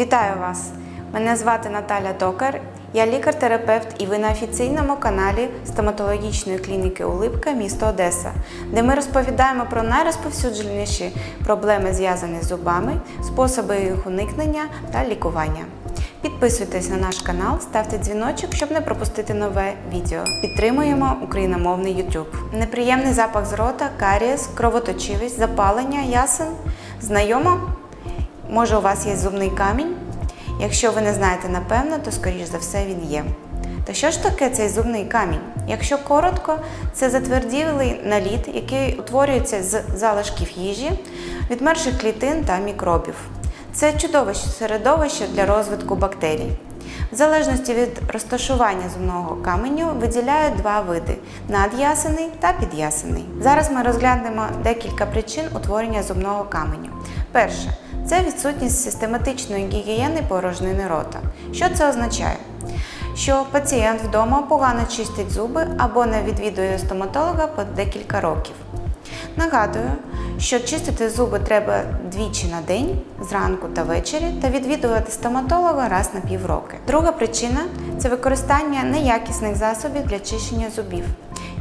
Вітаю вас! Мене звати Наталя Токар. Я лікар-терапевт і ви на офіційному каналі стоматологічної клініки Улипка, місто Одеса, де ми розповідаємо про найрозповсюдженіші проблеми, зв'язані з зубами, способи їх уникнення та лікування. Підписуйтесь на наш канал, ставте дзвіночок, щоб не пропустити нове відео. Підтримуємо україномовний YouTube. Неприємний запах з рота, карієс, кровоточивість, запалення, ясен. Знайомо? Може, у вас є зубний камінь? Якщо ви не знаєте напевно, то скоріш за все він є. Та що ж таке цей зубний камінь? Якщо коротко, це затверділий наліт, який утворюється з залишків їжі, відмерших клітин та мікробів. Це чудове середовище для розвитку бактерій. В залежності від розташування зубного каменю виділяють два види над'ясений та під'ясений. Зараз ми розглянемо декілька причин утворення зубного каменю. Перше це відсутність систематичної гігієни порожнини рота. Що це означає? Що пацієнт вдома погано чистить зуби або не відвідує стоматолога по декілька років. Нагадую, що чистити зуби треба двічі на день, зранку та ввечері, та відвідувати стоматолога раз на півроки. Друга причина це використання неякісних засобів для чищення зубів.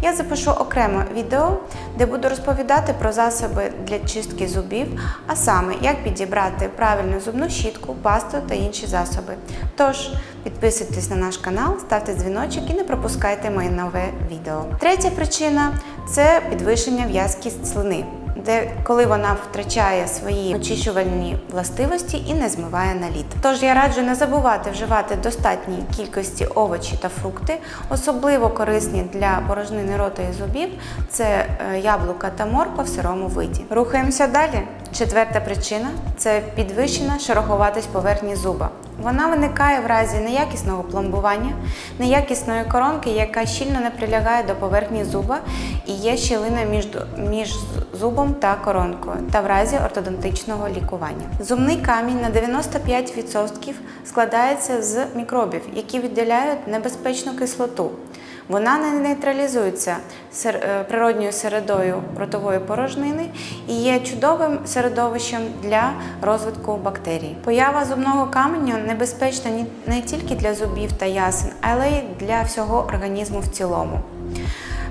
Я запишу окремо відео, де буду розповідати про засоби для чистки зубів, а саме як підібрати правильну зубну щітку, пасту та інші засоби. Тож підписуйтесь на наш канал, ставте дзвіночок і не пропускайте моє нове відео. Третя причина це підвищення в'язкість слини. Де коли вона втрачає свої очищувальні властивості і не змиває наліт. Тож я раджу не забувати вживати достатній кількості овочі та фрукти, особливо корисні для порожнини рота і зубів це е, яблука та морква в сирому виді. Рухаємося далі. Четверта причина це підвищена шероховатість поверхні зуба. Вона виникає в разі неякісного пломбування, неякісної коронки, яка щільно не прилягає до поверхні зуба і є щілина між, між зубом та коронкою, та в разі ортодонтичного лікування. Зубний камінь на 95% складається з мікробів, які відділяють небезпечну кислоту. Вона не нейтралізується е, природньою середою ротової порожнини і є чудовим середовищем для розвитку бактерій. Поява зубного каменю небезпечна не тільки для зубів та ясен, але й для всього організму в цілому.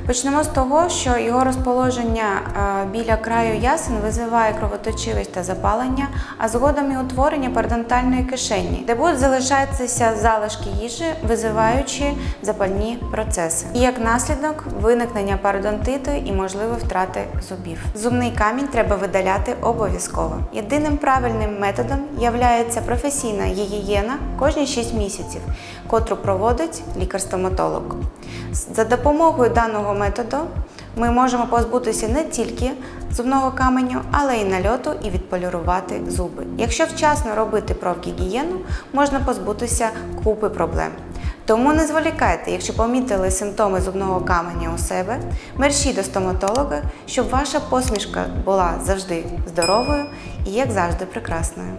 Почнемо з того, що його розположення е, біля краю ясен визиває кровоточивість та запалення, а згодом і утворення парадонтальної кишені, де будуть залишатися залишки їжі, визиваючи запальні процеси. І як наслідок виникнення пародонтиту і можливо втрати зубів. Зубний камінь треба видаляти обов'язково. Єдиним правильним методом є професійна гігієна кожні 6 місяців, котру проводить лікар-стоматолог. За допомогою даного методу ми можемо позбутися не тільки зубного каменю, але й нальоту і відполірувати зуби. Якщо вчасно робити профгігієну, можна позбутися купи проблем. Тому не зволікайте, якщо помітили симптоми зубного каменя у себе, мерщій до стоматолога, щоб ваша посмішка була завжди здоровою і, як завжди, прекрасною.